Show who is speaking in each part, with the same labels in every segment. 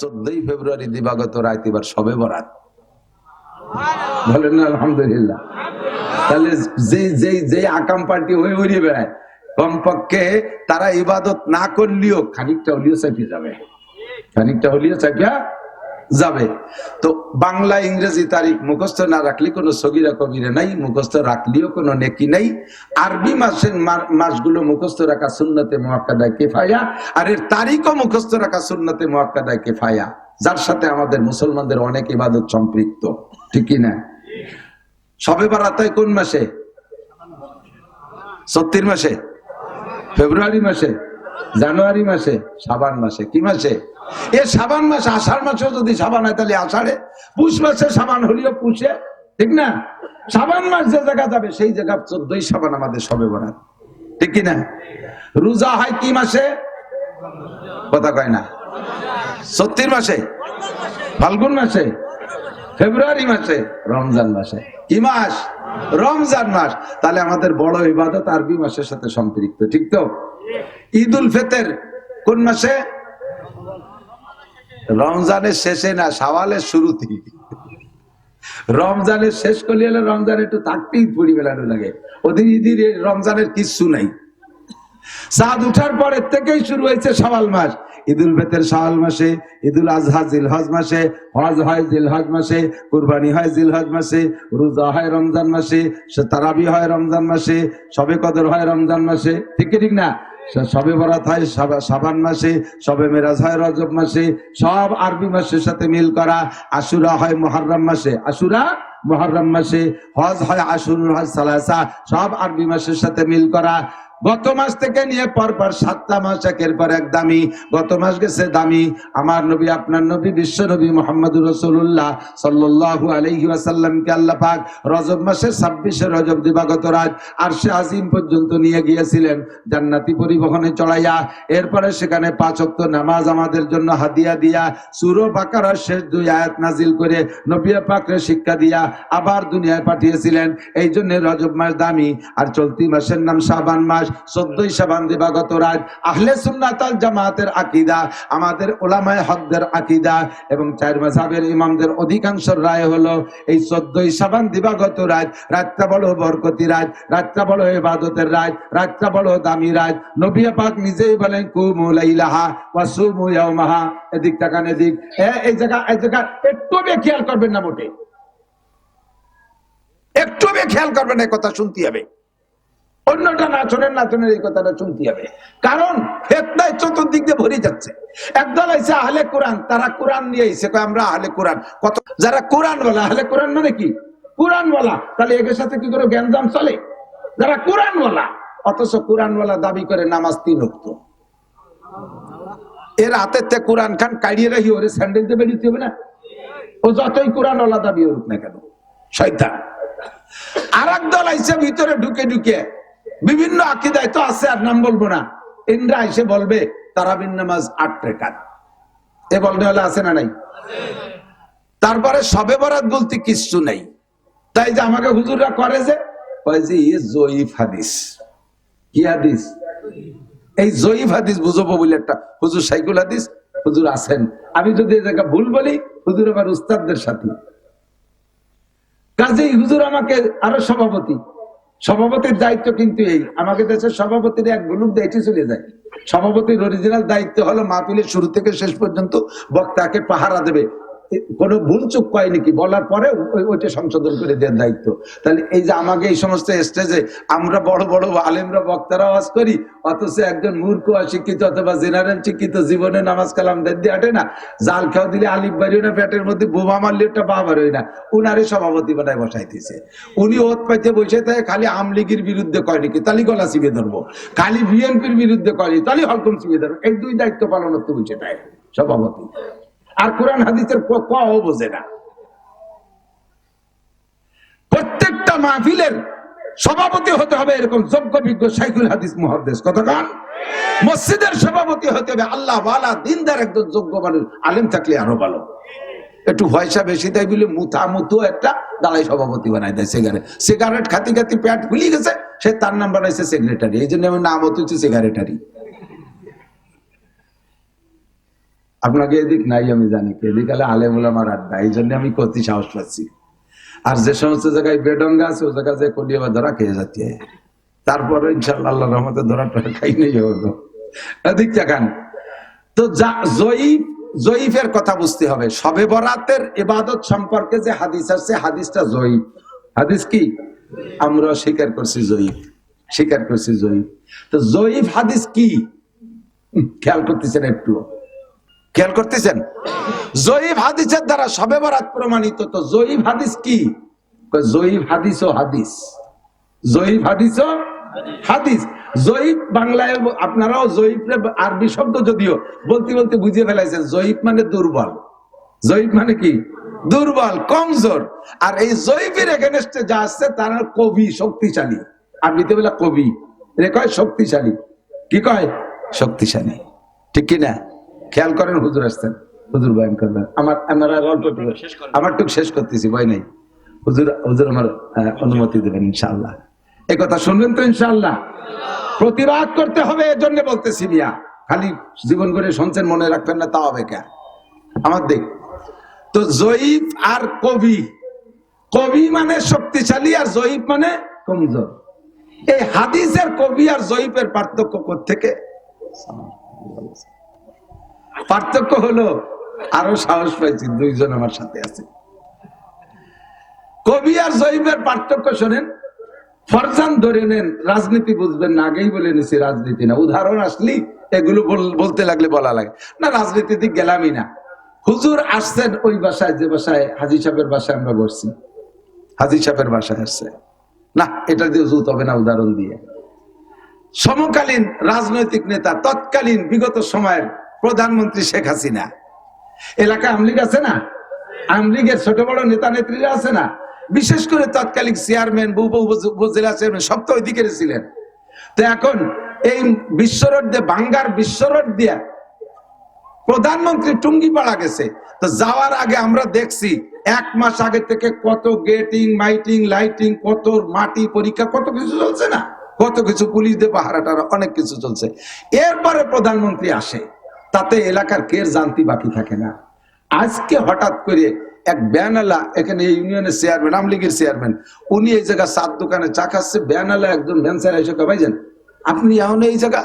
Speaker 1: চোদ্দই ফেব্রুয়ারি দিবাগত রাত, এবার সবে বরাত। বলেন আলহামদুলিল্লাহ। তাহলে যে যে যে আকাম পার্টি হয়ে উড়িয়ে বেড়ায়, কমপক্ষে তারা ইবাদত না করলেও খানিকটা হলিও চাপিয়ে যাবে। খানিকটা হলিও চাপিয়া যাবে। তো বাংলা ইংরেজি তারিখ মুখস্থ না রাখলে কোনো সগিরা কবিরা নাই, মুখস্থ রাখলেও কোনো নেকি নাই। আরবি মাসের মাসগুলো মুখস্থ রাখা সুন্নতে মোয়াক্কাদায় কেফায়া, আর এর তারিখও মুখস্থ রাখা সুন্নতে মোয়াক্কাদায় কেফায়া, যার সাথে আমাদের মুসলমানদের অনেক ইবাদত সম্পৃক্ত, ঠিক কি না সবে বারাতায় কোন মাসে? সত্তর মাসে? ফেব্রুয়ারি মাসে? জানুয়ারি মাসে? সাবান মাসে? কি মাসে? এ সাবান মাসে, আষাঢ় মাসেও যদি সাবান হয়, তাহলে আষাঢ়ে। পুষ মাসে সাবান হলিও পুষে, ঠিক না? সাবান মাস যে জায়গা যাবে, সেই জায়গা চোদ্দই সাবান আমাদের সবে বরাত। ঠিক কি না? রোজা হয় কি মাসে? কথা কয় না। সত্তর মাসে? ফাল্গুন মাসে? ফেব্রুয়ারি মাসে? রমজান মাসে। কি মাস? রমজান মাস। তাহলে আমাদের বড় ইবাদত আরবি মাসের সাথে সম্পৃক্ত, ঠিক তো? ঈদ উল ফেতের কোন মাসে? রমজানের শেষে না সাওয়ালের শুরুতেই রমজানের শেষ করলে হলে রমজান একটু থাকতেই পড়ি বেলানো লাগে ওদিন ঈদের রমজানের কিচ্ছু নাই। চাঁদ উঠার পরের থেকেই শুরু হয়েছে সওয়াল মাস। ঈদুল ফেতের সওয়াল মাসে, ঈদুল আজহা, জিলহজ মাসে, হজ হয় জিলহজ মাসে, কুরবানি হয় জিলহজ মাসে, রোজা হয় রমজান মাসে, তারাবি হয় রমজান মাসে, সবে কদর হয় রমজান মাসে। ঠিক ঠিক না? সবে বরাত হয়, সাবা- সাবান মাসে, সবে মেরাজ হয়, রজব মাসে, সব আরবি মাসের সাথে মিল করা আশুরা হয় মহারম মাসে। আশুরা মহারম মাসে, হজ হয় আশুর হজ সালাসা, সব আরবি মাসের সাথে মিল করা গত মাস থেকে নিয়ে পরপর সাতটা মাস একের পর এক দামি। গত মাস গেছে দামি। আমার নবী, আপনার নবী, বিশ্ব নবী মোহাম্মদ রসুল্লাহ সাল্লাল্লাহু আলাইহি ওয়াসাল্লামকে আল্লাহ পাক রজব মাসের ছাব্বিশে রজব দিবাগত রাত আর সে আজিম পর্যন্ত নিয়ে গিয়েছিলেন জান্নাতি পরিবহনে চড়াইয়া। এরপরে সেখানে পাঁচ ওয়াক্ত নামাজ আমাদের জন্য হাদিয়া দিয়া সুরো বাকারার শেষ দুই আয়াত নাজিল করে নবী পাকরে শিক্ষা দিয়া আবার দুনিয়ায় পাঠিয়েছিলেন। এই জন্য রজব মাস দামি। আর চলতি মাসের নাম শাবান মাস। চোদ্দই শাবান দিবাগত রাত আহলে সুন্নাতাল জামাতের আকিদা, আমাদের ওলামায় হকদের আকিদা এবং চার মাঝাবের ইমামদের অধিকাংশ রায় হলো এই চোদ্দই শাবান দিবাগত রাত বড় বরকতি রাত রাতটা বড় ইবাদতের রাত বড় দামি রাত নবী পাক নিজেই বলেন, কুমু লাইলাহা ওয়া সুমু ইয়াউমাহা। এদিক এই জায়গা এই জায়গা একটু খেয়াল করবেন না মোটে। একটু খেয়াল করবেন এই কথা শুনতে হবে। অন্যটা নাচনের নাচনের এই কথাটা শুনতে হবে। কারণ ফেতনায় চতুর্দিক দিয়ে ভরে যাচ্ছে। একদল আইসে আহলে কোরআন, তারা কোরআন নিয়ে আইসে আমরা আহলে কোরআন। কত যারা কোরআন বলা আহলে কোরআন মানে কি? কোরআন বলা তাহলে সাথে কি করে জ্ঞানজাম চলে? যারা কোরআন বলা অথচ কোরআন বলা দাবি করে নামাজ তিন উক্ত এর হাতের তে কোরআন খান, কাড়িয়ে রাখি, ওরে স্যান্ডেল দিয়ে বেরিয়ে হবে না? ও যতই কোরআন ওলা দাবি করুক না কেন? শয়তান। আর দল আইসে ভিতরে ঢুকে ঢুকে বিভিন্ন আকিদায় তো আছে, আর নাম বলব না। ইন্দ্রা এসে বলবে, তারাবিন নামাজ আট রেখাত। এ বলতে হলে আছে না নাই? তারপরে সবে বরাত বলতে কিচ্ছু নেই। তাই যে আমাকে হুজুররা করে যে এই বুঝব বলে একটা। হুজুর হুজুর আছেন। আমি যদি ভুল বলি, হুজুর উস্তাদদের সাথে। হুজুর আমাকে আরও সভাপতি। সভাপতির দায়িত্ব কিন্তু এই। আমাকে দেশের সভাপতির এক গ্রুপ দায়িত্ব চলে যায়। সভাপতির অরিজিনাল দায়িত্ব হলো মাহফিলের শুরু থেকে শেষ পর্যন্ত বক্তাকে পাহারা দেবে। কোনো ভুল চুপ কয় নাকি বলার পরে ওইটা সংশোধন করে দেওয়ার দায়িত্ব। তাহলে এই যে আমাকে এই সমস্ত স্টেজে আমরা বড় বড় আলেমরা, বক্তারা আওয়াজ করি, অথচ একজন মূর্খ, অশিক্ষিত অথবা জেনারেল শিক্ষিত জীবনে নামাজ কালাম দিয়ে আটে না। জাল খাও দিলে আলিফ বাড়িও না, পেটের মধ্যে বোমা মারলে একটা পা বার না। উনারে সভাপতি বানায় বসাইতেছে। উনি ওত পাইতে বসে থাকে, খালি আমলিগির বিরুদ্ধে কয় নাকি? তালি গলা চিবে ধরবো। খালি বিএনপির বিরুদ্ধে কয় তালি হলকম চিবে ধরবো। এই দুই দায়িত্ব পালন করতে বসে থাকে সভাপতি। আর কোরআন হাদিসের ক- ক বোঝে না। প্রত্যেকটা মাহফিলের সভাপতি হতে হবে এরকম যোগ্য, বিজ্ঞ সাইকুল হাদিস মুহাদ্দেস। কতক্ষণ মসজিদের সভাপতি হতে হবে আল্লাহ ওয়ালা, দিনদার একজন যোগ্য মানুষ। আলেম থাকলে আরও ভালো। একটু পয়সা বেশি দেয় বলে মুথা মুথু একটা দালাই সভাপতি বানাই দেয় সিগারেট সিগারেট খাতি খাতি প্যাট ফুলি গেছে, সে তার নাম বানাইছে সেক্রেটারি এই জন্য আমি নাম হচ্ছে সেক্রেটারি আপনাকে এদিক নাই, আমি জানি। এদিক আলে আলেমুল আমার আড্ডা। এই জন্য আমি করতে সাহস পাচ্ছি। আর যে সমস্ত জায়গায় বেডঙ্গা আছে, ওই জায়গায় যে কলিয়ে বা ধরা খেয়ে যাচ্ছে। তারপরে ইনশাল্লাহ রহমতে ধরা খাই নেই হতো এদিক দেখান তো যা, জয়ীফ, জয়ীফের কথা বুঝতে হবে। সবে বরাতের এবাদত সম্পর্কে যে হাদিস আছে, হাদিসটা জয়ীফ। হাদিস কি? আমরা স্বীকার করছি জয়ীফ। স্বীকার করছি জয়ীফ। তো জয়ীফ হাদিস কি? খেয়াল করতেছেন একটু খেয়াল করতেছেন? জয়ীফ হাদিসের দ্বারা সবে বরাত প্রমাণিত তো জয়ীফ হাদিস কি? জয়ীব হাদিস ও হাদিস। জয়ীফ হাদিস ও হাদিস। জয়ীফ বাংলায় আপনারাও জয়ীফ আরবি শব্দ যদিও বলতে বলতে বুঝিয়ে ফেলাইছেন, জয়ীফ মানে দুর্বল। জয়ীফ মানে কি? দুর্বল, কমজোর। আর এই জয়ীফের এগেনস্টে যা আসছে, তারা কবি শক্তিশালী। আরবিতে বলে কবি। এ কয়, শক্তিশালী। কি কয়? শক্তিশালী। ঠিক কি না খেয়াল করেন হুজুর আসছেন। হুজুর বয়ান করবেন। আমার আমার অল্প আমার টুক শেষ করতেছি ভয় নাই। হুজুর হুজুর আমার অনুমতি দেবেন ইনশাআল্লাহ। এই কথা শুনবেন তো ইনশাআল্লাহ? প্রতিবাদ করতে হবে এর জন্য বলতেছি মিয়া। খালি জীবন করে শুনছেন মনে রাখবেন না তা হবে কে? আমার দেখ তো জয়ীফ আর কবি। কবি মানে শক্তিশালী আর জয়ীফ মানে কমজোর। এই হাদিসের কবি আর জয়ীফের পার্থক্য থেকে পার্থক্য হলো আরও সাহস পাইছি দুইজন আমার সাথে আছে। কবি আর জয়ীফের পার্থক্য শোনেন, ফরজান ধরে নেন, রাজনীতি বুঝবেন না, আগেই বলে নিছি রাজনীতি না। উদাহরণ আসলি, এগুলো বলতে লাগলে বলা লাগে। না, রাজনীতি দিক গেলামই না। হুজুর আসছেন ওই বাসায়, যে বাসায় হাজি সাহেবের বাসায় আমরা বসছি। হাজি সাহেবের বাসায় আসছে। না, এটা দিয়ে জুত হবে না উদাহরণ দিয়ে। সমকালীন রাজনৈতিক নেতা, তৎকালীন বিগত সময়ের প্রধানমন্ত্রী শেখ হাসিনা। এলাকায় আমলিগ আছে না? আমলিগের ছোট বড় নেতা নেত্রীরা আছে না? বিশেষ করে তৎকালীন চেয়ারম্যান উপজেলা চেয়ারম্যান, সব তো ওইদিকে ছিলেন। তো এখন এই বিশ্বরোড দিয়ে, বাঙ্গার বিশ্বরোড দিয়ে প্রধানমন্ত্রী টুঙ্গি পাড়া গেছে। তো যাওয়ার আগে আমরা দেখছি, এক মাস আগে থেকে কত গেটিং, মাইটিং, লাইটিং, কত মাটি পরীক্ষা, কত কিছু চলছে না? কত কিছু পুলিশ দিয়ে পাহারাটারা অনেক কিছু চলছে। এরপরে প্রধানমন্ত্রী আসে। তাতে এলাকার কে জানতি বাকি থাকে না। আজকে হঠাৎ করে এক ব্যানালা এখানে এই ইউনিয়নের চেয়ারম্যান আমলিগের চেয়ারম্যান উনি এই জায়গা সাত দোকানে চা খাচ্ছে ব্যানালা একজন ভ্যানসার এসে কয়, ভাইজান আপনি এখন এই জায়গা?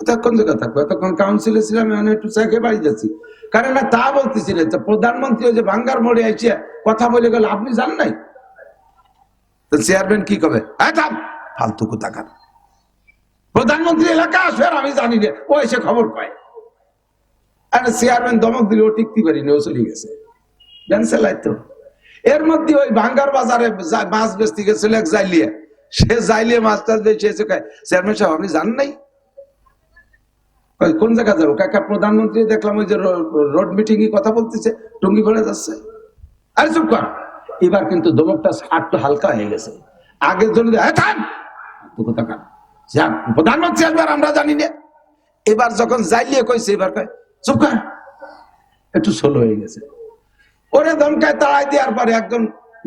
Speaker 1: এতক্ষণ কাউন্সিলে একটু বাড়ি যাচ্ছি। কারণ না তা তো প্রধানমন্ত্রী যে মোড়ে কথা বলে গেল আপনি জান নাই? তো চেয়ারম্যান কি কবে? "এই থাম, ফালতু কোথাকার? প্রধানমন্ত্রী এলাকা আসবে আমি জানি না। ও এসে খবর কয় আর চেয়ারম্যান দমক দিলে ও টিকতে পারিনি ও চলে গেছে। ব্যানসেলাই তো। এর মধ্যে ওই ভাঙ্গার বাজারে মাছ বেচতে গেছিল এক জাইলিয়ে। সে জাইলিয়ে মাছ টাছ বেঁচে এসে চেয়ারম্যান সাহেব, আপনি জান নাই? কোন জায়গা যাব? কাকা প্রধানমন্ত্রী দেখলাম ওই যে রোড মিটিং এ কথা বলতেছে, টুঙ্গি পড়ে যাচ্ছে। আরে চুপ কর। এবার কিন্তু দমকটা একটু হালকা হয়ে গেছে। আগের জন্য কথা কান প্রধানমন্ত্রী আসবে আমরা জানি না। এবার যখন যাইলিয়ে কইছে, এবার কয়, চুপ কর, একটু সোলো হয়ে গেছে। ওরে দমকায় তাড়াই দেওয়ার পরে একজন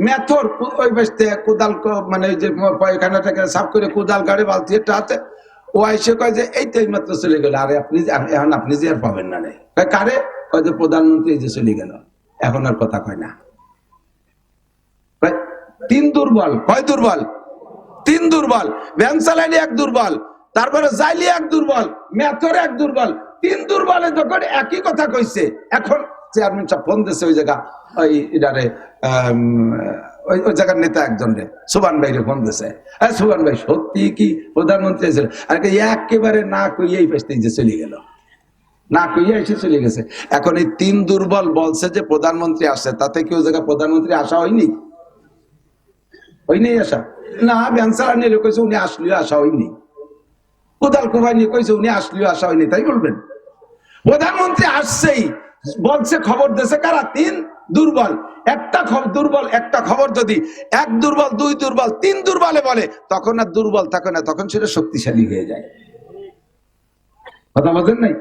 Speaker 1: মেথর ওই বেসতে কোদাল মানে যে পায়খানাটাকে সাফ করে কোদাল গাড়ি বালতি একটা হাতে, ও এসে কয় যে, এই তো মাত্র চলে গেল, আরে আপনি এখন আপনি যে আর পাবেন না রে। কারে? কয় যে, প্রধানমন্ত্রী এই যে চলে গেল, এখন আর কথা কয় না। তিন দুর্বল। কয়, দুর্বল? তিন দুর্বল ভ্যান চালাইলে এক দুর্বল, তারপরে যাইলি এক দুর্বল, মেথর এক দুর্বল, তিন দুর্বলে যখন একই কথা কইছে, এখন চেয়ারম্যান সাহেব ফোন দিছে ওই জায়গা, ওই ইডারে ওই জায়গার নেতা একজন রে, সুবান ভাইরে ফোন হ্যাঁ সুবান ভাই, সত্যি কি প্রধানমন্ত্রী আর একেবারে না কইয়েই পেস্তে যে চলে গেল। না কইয়া এসে চলে গেছে। এখন এই তিন দুর্বল বলছে যে প্রধানমন্ত্রী আসে তাতে কি ওই জায়গা প্রধানমন্ত্রী আসা হয়নি? ওই নেই আসা। না ব্যান্সার নিয়ে কইছে উনি আসলেও আসা হয়নি। কোদাল কোভাই নিয়ে কইছে উনি আসলেও আসা হয়নি, তাই বলবেন? প্রধানমন্ত্রী আসছেই, বলছে খবর দেশে কারা? তিন দুর্বল। একটা দুর্বল, একটা খবর যদি এক দুর্বল, দুই দুর্বল, তিন দুর্বলে বলে, তখন আর দুর্বল থাকে না, তখন সেটা শক্তিশালী হয়ে যায়। কথা বলেন নাই?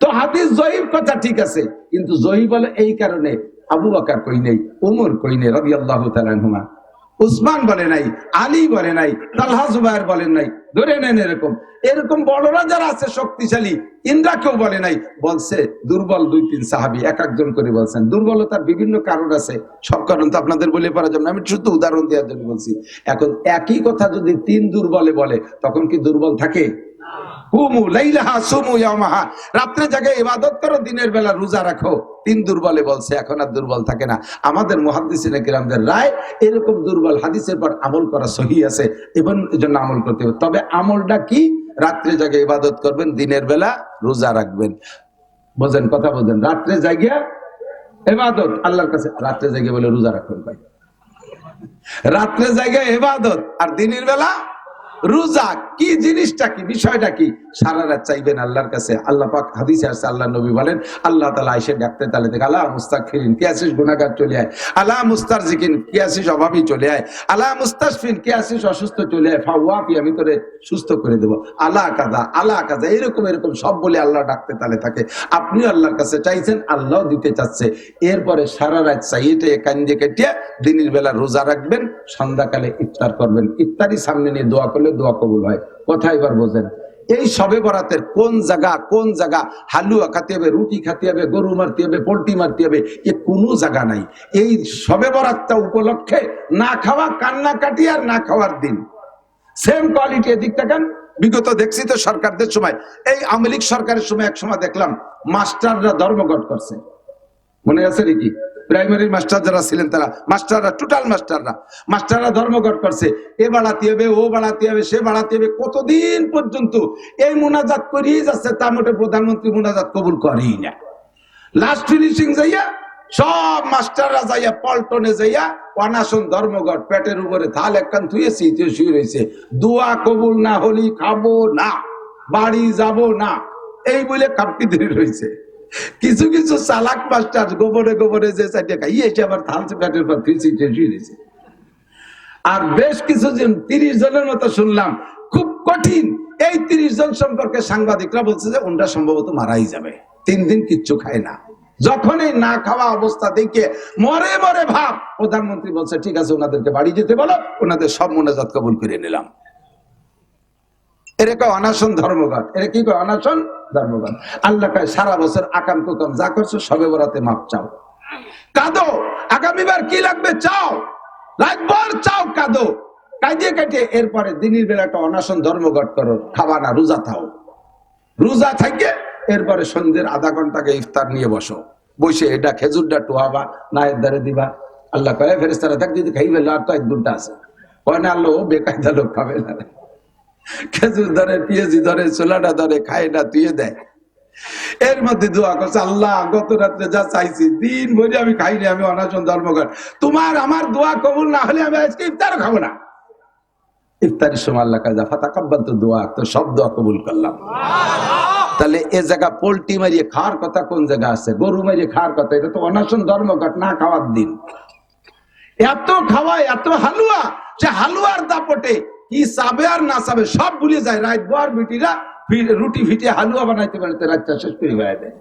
Speaker 1: তো হাদিস জয়ীব কথা ঠিক আছে, কিন্তু জয়ী বলে এই কারণে আবু বাকার কই নেই, উমর কই নেই রবি আল্লাহ হুমা উসমান বলে নাই, আলী বলে নাই, তালহা জুবাইর বলেন নাই, ধরে নেন এরকম। এরকম বড়রা যারা আছে, শক্তিশালী, ইন্দ্রা কেউ বলে নাই, বলছে দুর্বল দুই তিন সাহাবি, এক একজন করে বলছেন। দুর্বলতার বিভিন্ন কারণ আছে, সব কারণ তো আপনাদের বলে পারা যাবে আমি শুধু উদাহরণ দেওয়ার জন্য বলছি, এখন একই কথা যদি তিন দুর্বলে বলে, তখন কি দুর্বল থাকে? হুমু লাইলাহা সুমু ইয়ামাহা রাত্রে জাগে ইবাদত করো, দিনের বেলা রোজা রাখো। তিন দুর্বলে বলছে, এখন আর দুর্বল থাকে না। আমাদের মুহাদ্দিসিনে কিরামদের রায় এরকম দুর্বল হাদিসের পর আমল করা সহি আছে এবং এই জন্য আমল করতে হবে। তবে আমলটা কি? রাত্রে জাগে ইবাদত করবেন, দিনের বেলা রোজা রাখবেন। বোঝেন, কথা বোঝেন। রাত্রে জাগিয়া এবাদত আল্লাহর কাছে রাত্রে জাগিয়ে বলে রোজা রাখবেন ভাই। রাত্রে জায়গায় এবাদত আর দিনের বেলা রোজা কি জিনিসটা কি, বিষয়টা কি? সারা রাত চাইবেন আল্লাহর কাছে। আল্লাহ পাক হাদিসে আসছে, আল্লাহ নবী বলেন, আল্লাহ তালা এসে ডাকতে তালে থেকে আল্লাহ মুস্তাক ফিরিন কে আসিস গুনাগার চলে আয়। আল্লাহ মুস্তার জিকিন কে আসিস অভাবী চলে আয়। আল্লাহ মুস্তাসফিন কে আসিস অসুস্থ চলে আয়। ফাওয়াফি, আমি তোরে সুস্থ করে দেবো। আল্লাহ কাদা আল্লাহ কাদা এরকম এরকম সব বলে আল্লাহ ডাকতে তালে থাকে। আপনি আল্লাহর কাছে চাইছেন আল্লাহ দিতে চাচ্ছে। এরপরে সারা রাত চাইতে কান্দে কেটে দিনের বেলা রোজা রাখবেন। সন্ধ্যাকালে ইফতার করবেন। ইফতারি সামনে নিয়ে দোয়া করলে দোয়া কবুল হয়। কথা এবার বোঝেন। এই সবে বরাতের কোন জায়গা কোন জায়গা? হালুয়া খাতে হবে, রুটি খাতে হবে, গরু মারতে হবে, পোল্ট্রি মারতে হবে, এ কোনো জায়গা নাই। এই সবে বরাতটা উপলক্ষে না খাওয়া কান্না কাটি আর না খাওয়ার দিন। সেম কোয়ালিটি এদিক দেখেন। বিগত দেখছি তো সরকারদের সময়। এই আওয়ামী সরকারের সময় এক সময় দেখলাম, মাস্টাররা ধর্মঘট করছে। মনে আছে নাকি? প্রাইমারি মাস্টার যারা ছিলেন তারা মাস্টাররা টোটাল মাস্টাররা মাস্টাররা ধর্মঘট করছে। এ বাড়াতে হবে, ও বাড়াতে হবে, সে বাড়াতে হবে, কতদিন পর্যন্ত এই মোনাজাত করিয়ে যাচ্ছে তার মোটে প্রধানমন্ত্রী মোনাজাত কবুল করেই না। লাস্ট ফিনিশিং যাইয়া, সব মাস্টাররা যাইয়া, পল্টনে যাইয়া অনাশন ধর্মঘট, পেটের উপরে থাল একখান থুয়েছি শুয়ে রয়েছে দোয়া কবুল না হলি খাব না, বাড়ি যাব না, এই বলে কাপটি ধরে রয়েছে কিছু কিছু চালাক মাস্টার গোবরে গোবরে যে চারটে খাইয়ে এসে আবার থালছে পেটের পর শুয়ে রয়েছে আর বেশ কিছুজন তিরিশ জনের মতো শুনলাম, খুব কঠিন, এই তিরিশ জন সম্পর্কে সাংবাদিকরা বলছে যে ওনরা সম্ভবত মারাই যাবে, তিন দিন কিচ্ছু খায় না। যখনই না খাওয়া অবস্থা দেখে মরে মরে ভাব, প্রধানমন্ত্রী বলছে, ঠিক আছে, ওনাদেরকে বাড়ি যেতে বলো, ওনাদের সব মোনাজাত কবুল করে নিলাম। এর কয় অনাশন ধর্মঘট। এর কি কয় অনাশন ধর্মঘট। আল্লাহ কয়, সারা বছর আকাম কুকাম যা করছ সবে বরাতে মাপ চাও। কাঁদো, আগামীবার কি লাগবে চাও? রাতভর চাও কাঁদো। কাঁদিয়ে কাটিয়ে এরপরে দিনের বেলা একটা অনাশন ধর্মঘট করো, খাবা না, রোজা থাও। রোজা থাকে এরপরে সন্ধ্যের আধা ঘন্টাকে ইফতার নিয়ে বসো। বসে এটা খেজুরটা টোয়াবা না এর দ্বারে দিবা। আল্লাহ কয়ে ফেরেস্তারা থাক যদি খাই ফেলে তো এক দুটা আছে। কয়, না আল্লাহ বেকায়দা লোক খাবে না খেজুর ধরে পিএজি ধরে, ছোলাটা ধরে খায় না তুই দেয় এর মধ্যে দোয়া করছে, আল্লাহ, গত রাত্রে যা চাইছি, দিন ভরে আমি খাইনি আমি অনাশন ধর্মঘট। তোমার আমার দোয়া কবুল না হলে আমি আজকে ইফতার খাব না। ইফতারের সময় আল্লাহ কাজা তো দোয়া তো সব দোয়া কবুল করলাম। তাহলে এ জায়গা পোল্ট্রি মারিয়ে খাওয়ার কথা কোন জায়গা আছে? গরু মারিয়ে খাওয়ার কথা, এটা তো অনাশন ধর্মঘট, না খাওয়ার দিন। এত খাওয়ায় এত হালুয়া, সে হালুয়ার দাপটে কি চাবে আর না চাবে সব ভুলে যায়। রাত বার বিটিরা রুটি ফিটে হালুয়া বানাইতে বানাইতে রাতটা শেষ করে হয়ে দেয়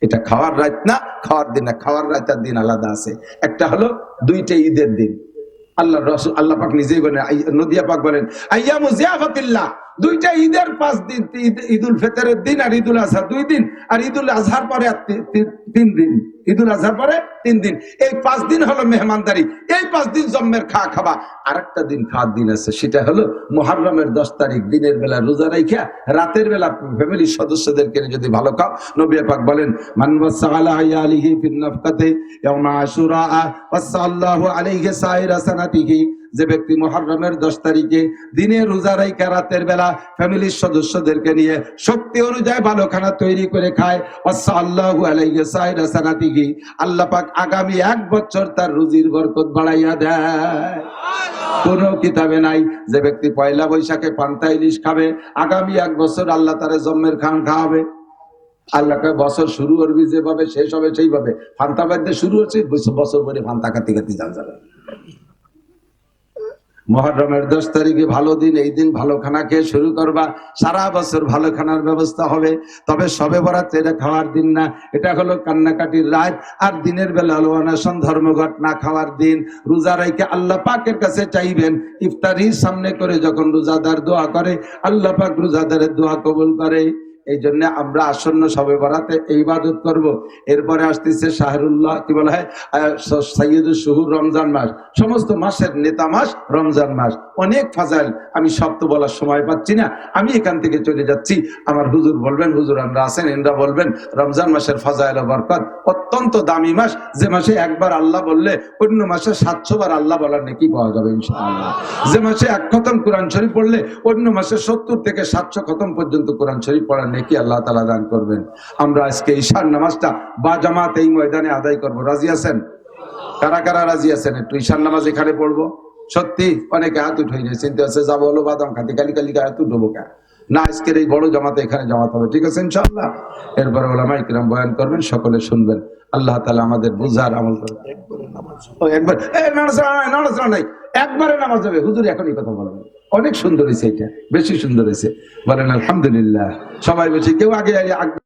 Speaker 1: এটা খাওয়ার রাত না, খাওয়ার দিন না, খাওয়ার রাতের দিন আলাদা আছে। একটা হলো দুইটা ঈদের দিন। আল্লাহ রসুল, আল্লাহ পাক নিজেই বলেন নদিয়া পাক বলেন, আইয়ামু জিয়াফাতিল্লাহ। দুইটা ঈদের পাঁচ দিন, ঈদ- ঈদুল ফিতরের দিন আর ঈদুল আজহা দুই দিন আর ঈদুল আজহার পরে আর তিন দিন। ঈদুল আজহার পরে তিন দিন। এই পাঁচ দিন হলো মেহমানদারি। এই পাঁচ দিন জম্মের খাওয়া খাবা। আরেকটা দিন খাওয়ার দিন আছে। সেটা হলো মোহারমের দশ তারিখ, দিনের বেলা রোজা রাইখা, রাতের বেলা ফ্যামিলির সদস্যদেরকে যদি ভালো খাও, নবী পাক বলেন, মান ওয়াসালা আলিহি ইয়াউমা যে ব্যক্তি মুহররমের দশ তারিখে দিনে রোজা রাইখা রাতের বেলা ফ্যামিলির সদস্যদেরকে নিয়ে শক্তি অনুযায়ী ভালো খানা তৈরি করে খায়। ওয়াসাল্লাহু আলাইহি আল্লাহ পাক আগামী এক বছর তার রুজির বরকত বাড়াইয়া দেয়। কোন কিতাবে নাই যে ব্যক্তি পয়লা বৈশাখে পান্তা ইলিশ খাবে। আগামী এক বছর আল্লাহ তারে জম্মের খান খাওয়াবে। আল্লাহকে বছর শুরু করবি যেভাবে, শেষ হবে সেইভাবে। ফান্তা বাদ্যে শুরু হচ্ছে বছর পরে ফান্তা খাতে খাতে যান যাবে। মহরমের দশ তারিখে ভালো দিন, এই দিন ভালো খানা খেয়ে শুরু করবা। সারা বছর ভালো খানার ব্যবস্থা হবে। তবে সবে বরাত এটা খাওয়ার দিন না। এটা হলো কান্নাকাটির রাত। আর দিনের বেলা হলো অনশন ধর্মঘট, না খাওয়ার দিন। রোজা রাইকে আল্লাহ পাকের কাছে চাইবেন। ইফতারির সামনে করে যখন রোজাদার দোয়া করে, আল্লাহ পাক রোজাদারের দোয়া কবুল করে। এই জন্য আমরা আসন্ন সবে বরাতে এই ইবাদত করব। এরপরে আসতেছে শাহরুল্লাহ, কি বলা হয়? সৈয়দুল শহুর রমজান মাস। সমস্ত মাসের নেতা মাস রমজান মাস। অনেক ফাজাইল আমি সব তো বলার সময় পাচ্ছি না। আমি এখান থেকে চলে যাচ্ছি। আমার হুজুর বলবেন, হুজুর, আমরা আছেন, এনরা বলবেন, রমজান মাসের ফাজাইল বরকত অত্যন্ত দামি মাস। যে মাসে একবার আল্লাহ বললে, অন্য মাসে সাতশো বার আল্লাহ বলার নাকি পাওয়া যাবে, ইনশাআল্লাহ। যে মাসে এক খতম কোরআন শরীফ পড়লে, অন্য মাসে সত্তর থেকে সাতশো খতম পর্যন্ত কোরআন শরীফ পড়ার নাকি আল্লাহ তালা দান করবেন। আমরা আজকে ঈশার নামাজটা বা জামাত এই ময়দানে আদায় করব। রাজি আছেন? কারা কারা রাজি আছেন? একটু ঈশান নামাজ এখানে পড়ব। সত্যি অনেকে হাত উঠে নিয়ে চিন্তা আছে, যাব হলো বাদাম খাতি, কালি কালি হাত উঠবো কে? না, আজকের এই বড় জামাতে এখানে জামাত হবে, ঠিক আছে ইনশাআল্লাহ? এরপরে ওলামা ইকরাম বয়ান করবেন, সকলে শুনবেন। আল্লাহ তালা আমাদের বুঝার আমল করবেন একবারে নামাজ হবে, হুজুর এখনই কথা বলবেন অনেক সুন্দর হয়েছে এটা, বেশি সুন্দর হয়েছে। বলেন, আলহামদুলিল্লাহ। সবাই বেশি কেউ আগে আগে